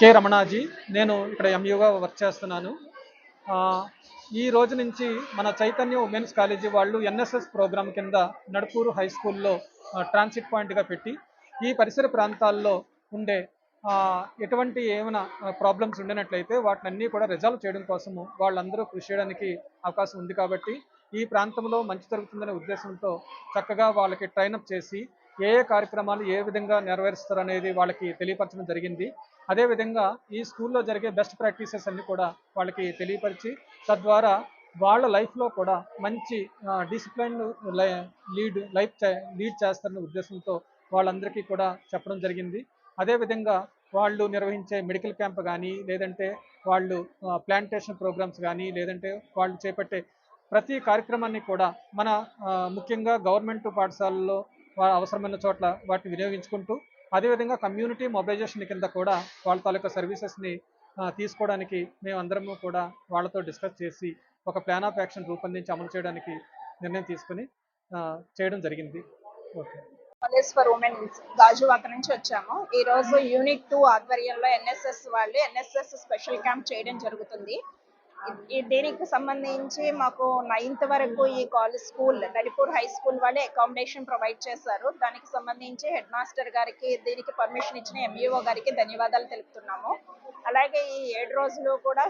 K Ramanaji నేను ఇక్కడ ఎంయూగా work చేస్తున్నాను. ఈ రోజు నుంచి మన చైతన్య ఉమెన్స్ కాలేజీ వాళ్ళు ఎన్ఎస్ఎస్ ప్రోగ్రాం కింద నడుపూరు హై స్కూల్లో ట్రాన్సిట్ పాయింట్గా పెట్టి ఈ పరిసర ప్రాంతాల్లో ఉండే ఎటువంటి ఏమైనా ప్రాబ్లమ్స్ ఉండినట్లయితే వాటినన్నీ కూడా రిజాల్వ్ చేయడం కోసము వాళ్ళందరూ కృషి చేయడానికి అవకాశం ఉంది కాబట్టి ఈ ప్రాంతంలో మంచి జరుగుతుందనే ఉద్దేశంతో చక్కగా వాళ్ళకి ట్రైనప్ చేసి ఏ ఏ కార్యక్రమాలు ఏ విధంగా నెరవేరుస్తారు అనేది వాళ్ళకి తెలియపరచడం జరిగింది. అదేవిధంగా ఈ స్కూల్లో జరిగే బెస్ట్ ప్రాక్టీసెస్ అన్ని కూడా వాళ్ళకి తెలియపరిచి తద్వారా వాళ్ళ లైఫ్లో కూడా మంచి డిసిప్లైన్ లీడ్ లైఫ్ లీడ్ చేస్తారనే ఉద్దేశంతో వాళ్ళందరికీ కూడా చెప్పడం జరిగింది. అదేవిధంగా వాళ్ళు నిర్వహించే మెడికల్ క్యాంప్ కానీ లేదంటే వాళ్ళు ప్లాంటేషన్ ప్రోగ్రామ్స్ కానీ లేదంటే వాళ్ళు చేపట్టే ప్రతి కార్యక్రమాన్ని కూడా మన ముఖ్యంగా గవర్నమెంట్ పాఠశాలలో అవసరమైన చోట్ల వాటిని వినియోగించుకుంటూ అదేవిధంగా కమ్యూనిటీ మొబైలైజేషన్ కింద కూడా వాళ్ళ తాలూకా సర్వీసెస్ని తీసుకోవడానికి మేము అందరము కూడా వాళ్ళతో డిస్కస్ చేసి ఒక ప్లాన్ ఆఫ్ యాక్షన్ రూపొందించి అమలు చేయడానికి నిర్ణయం తీసుకుని చేయడం జరిగింది. Okay. College for women Gajuwaka నుంచి వచ్చాము. ఈ రోజు యూనిట్ టూ ఆధ్వర్యంలో ఎన్ఎస్ఎస్ వాళ్ళు ఎన్ఎస్ఎస్ స్పెషల్ క్యాంప్ చేయడం జరుగుతుంది. దీనికి సంబంధించి మాకు నైన్త్ వరకు ఈ college school Nadipur high school వాళ్ళే అకామిడేషన్ ప్రొవైడ్ చేశారు. దానికి సంబంధించి హెడ్ మాస్టర్ గారికి దీనికి పర్మిషన్ ఇచ్చిన ఎంఈఓ గారికి ధన్యవాదాలు తెలుపుతున్నాము. అలాగే ఈ ఏడు రోజులు కూడా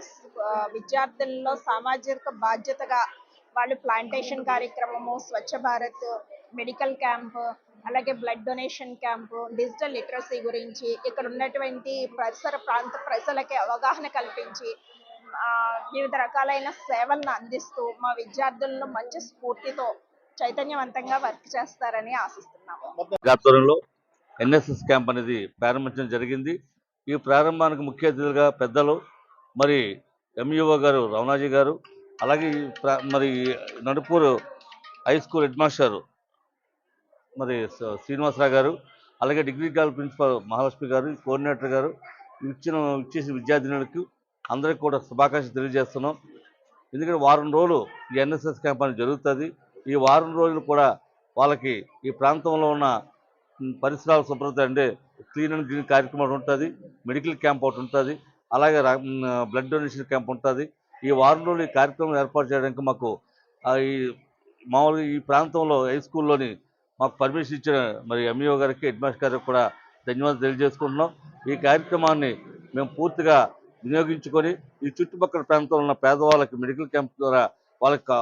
విద్యార్థుల్లో సామాజిక బాధ్యతగా వాళ్ళు ప్లాంటేషన్ కార్యక్రమము స్వచ్ఛ భారత్ మెడికల్ క్యాంప్ అలాగే blood donation camp digital literacy గురించి ఇక్కడ ఉన్నటువంటి పరిసర ప్రాంత ప్రజలకి అవగాహన కల్పించి వివిధ రకాలైన సేవలను అందిస్తూ మా విద్యార్థులను మంచి స్ఫూర్తితో చైతన్యవంతంగా వర్క్ చేస్తారని ఆశిస్తున్నాము. ఆధ్వర్యంలో ఎన్ఎస్ఎస్ క్యాంప్ అనేది ప్రారంభించడం జరిగింది. ఈ ప్రారంభానికి ముఖ్య అతిథులుగా పెద్దలు మరి ఎంఈఓ గారు రమణాజీ గారు అలాగే మరి Nadupuru high school head master మరి శ్రీనివాసరావు గారు అలాగే డిగ్రీ కాలేజ్ ప్రిన్సిపల్ మహాలక్ష్మి గారు కోఆర్డినేటర్ గారు ఇచ్చిన ఇచ్చేసిన విద్యార్థినులకు అందరికీ కూడా శుభాకాంక్షలు తెలియజేస్తున్నాం. ఎందుకంటే వారం రోజులు ఈ ఎన్ఎస్ఎస్ క్యాంప్ అనేది జరుగుతుంది. ఈ వారం రోజులు కూడా వాళ్ళకి ఈ ప్రాంతంలో ఉన్న పరిసరాల శుభ్రత అంటే క్లీన్ అండ్ గ్రీన్ కార్యక్రమం ఒకటి ఉంటుంది మెడికల్ క్యాంప్ ఒకటి ఉంటుంది అలాగే బ్లడ్ డొనేషన్ క్యాంప్ ఉంటుంది. ఈ వారం రోజులు ఈ కార్యక్రమం ఏర్పాటు చేయడానికి మాకు ఈ మామూలుగా ఈ ప్రాంతంలో హై స్కూల్లోని మాకు పర్మిషన్ ఇచ్చిన మరి ఎంఈఓ గారికి హెడ్ మాస్టర్ గారికి కూడా ధన్యవాదాలు తెలియజేసుకుంటున్నాం. ఈ కార్యక్రమాన్ని మేము పూర్తిగా వినియోగించుకొని ఈ చుట్టుపక్కల ప్రాంతంలో ఉన్న పేదవాళ్ళకి మెడికల్ క్యాంప్ ద్వారా వాళ్ళకి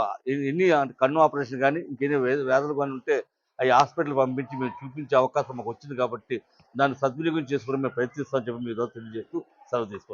ఎన్ని- కన్ను ఆపరేషన్ కానీ ఇంకెన్ని వ్యాధులు కానీ ఉంటే అవి హాస్పిటల్ పంపించి మేము చూపించే అవకాశం మాకు వచ్చింది కాబట్టి దాన్ని సద్వినియోగం చేసుకుని మేము ప్రయత్నిస్తామని చెప్పి మీరు తెలియజేస్తూ సెలవు తీసుకున్నాం